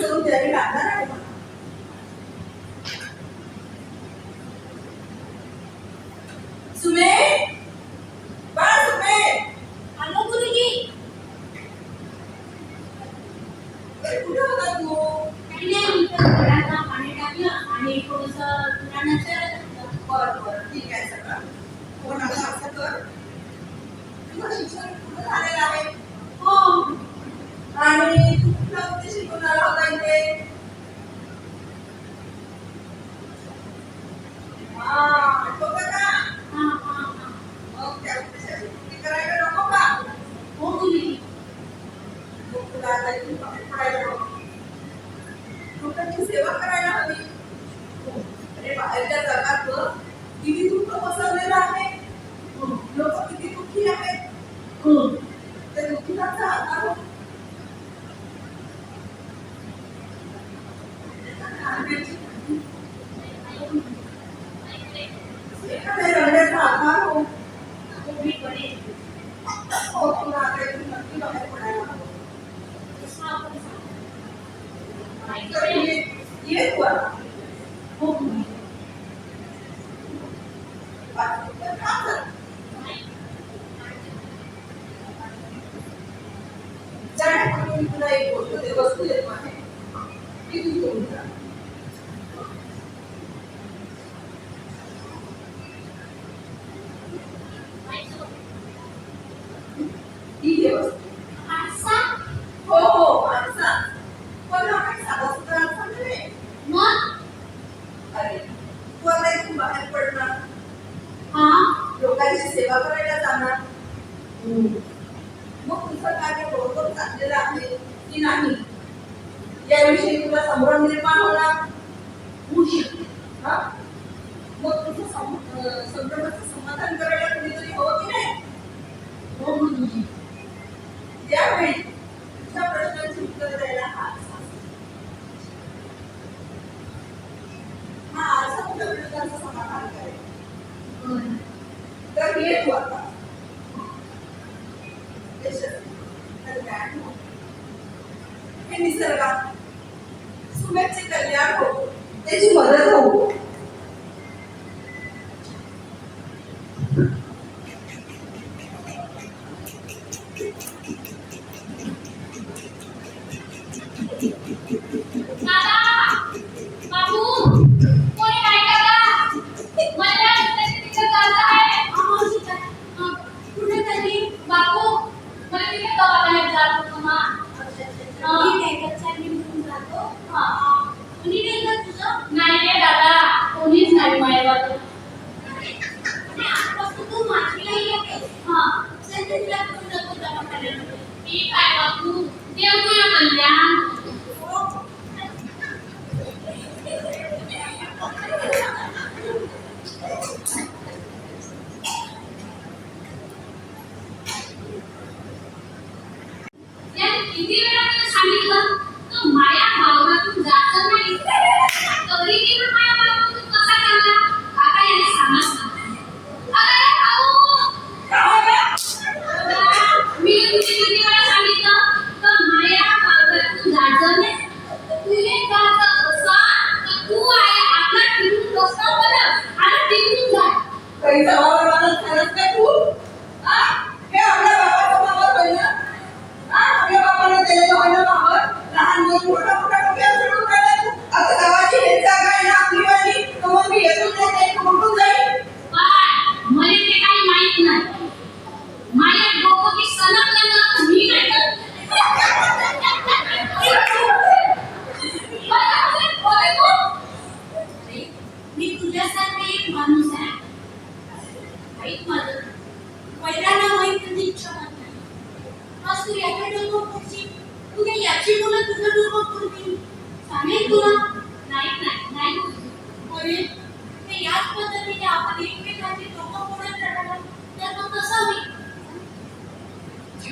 Chú đến là. হুম ঠিক আছে जे वस्तू आहे ती तुम्ही करून हो, हो, मग? अरे तू बाहेर पडणार. हा? लोकांची सेवा करायला जाणार. मग तुझं कार्य बरोबर चाललेलं आहे की नाही? याविषयी तुला संभ्रम निर्माण होणार होऊ शकते. मग तुझं संभ्रमाचं समाधान करायला कुणीतरी हवं की नाही? हो म्हणून त्यावेळी तुझ्या प्रश्नांची उत्तर द्यायला हा हा असा तुझ्या प्रश्नांचं समाधान करायचं तर ये आता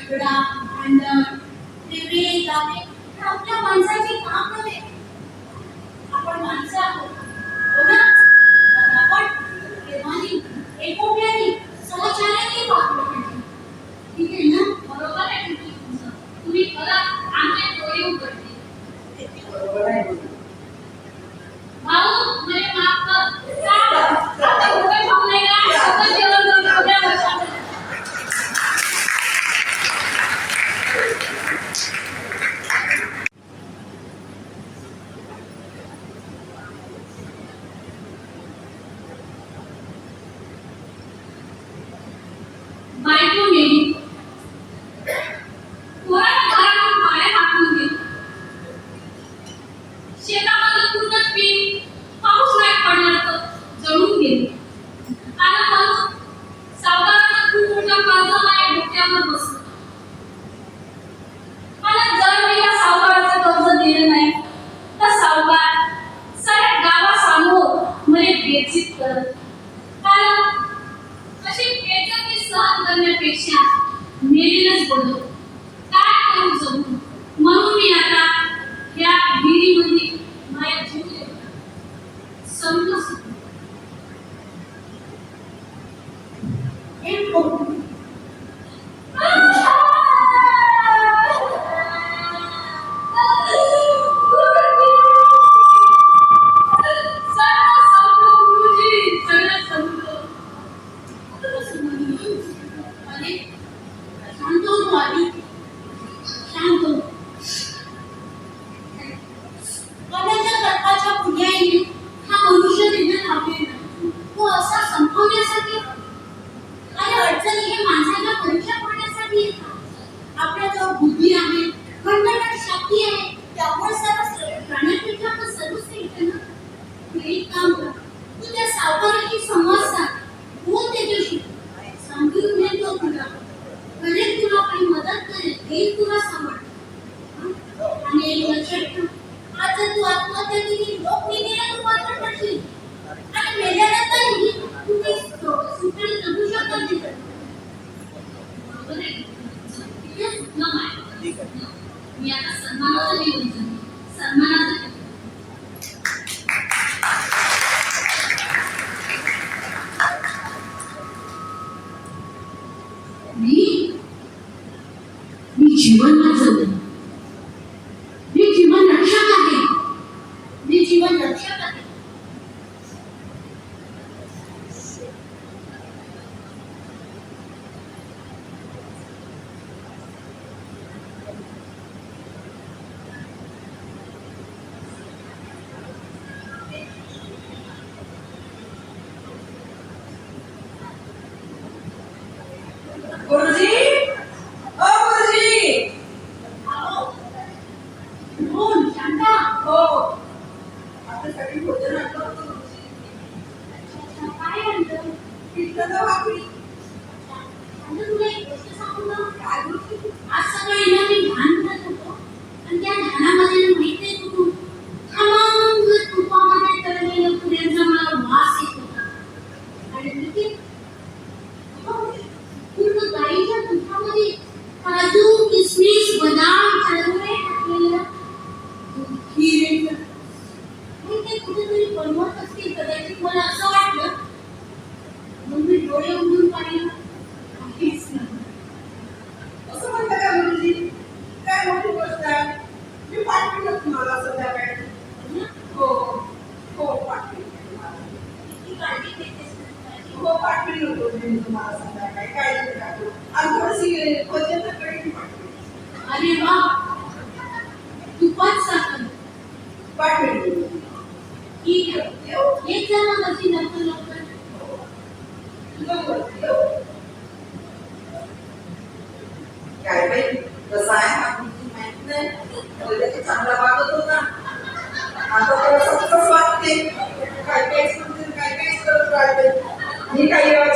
知道 So it was जीवन మధు కిస్మిస్ బదాం కలవ खूप पाठवली होतो मी तुम्हाला संध्याकाळी. काय टाकू आणि थोडीशी पचनाकडे अरे वा. तू पाच सांग. पाठवली. ठीक आहे. एक जणांना म्हणजे Chúng.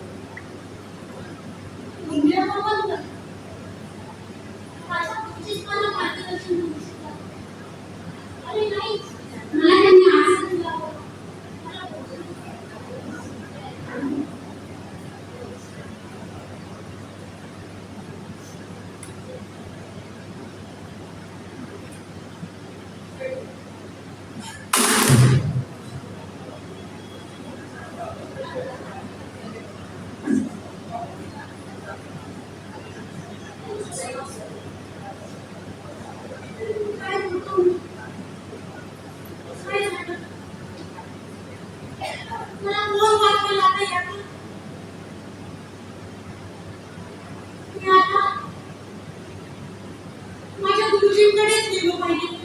माझ्या गुरुजींकडेच गेलो पाहिजे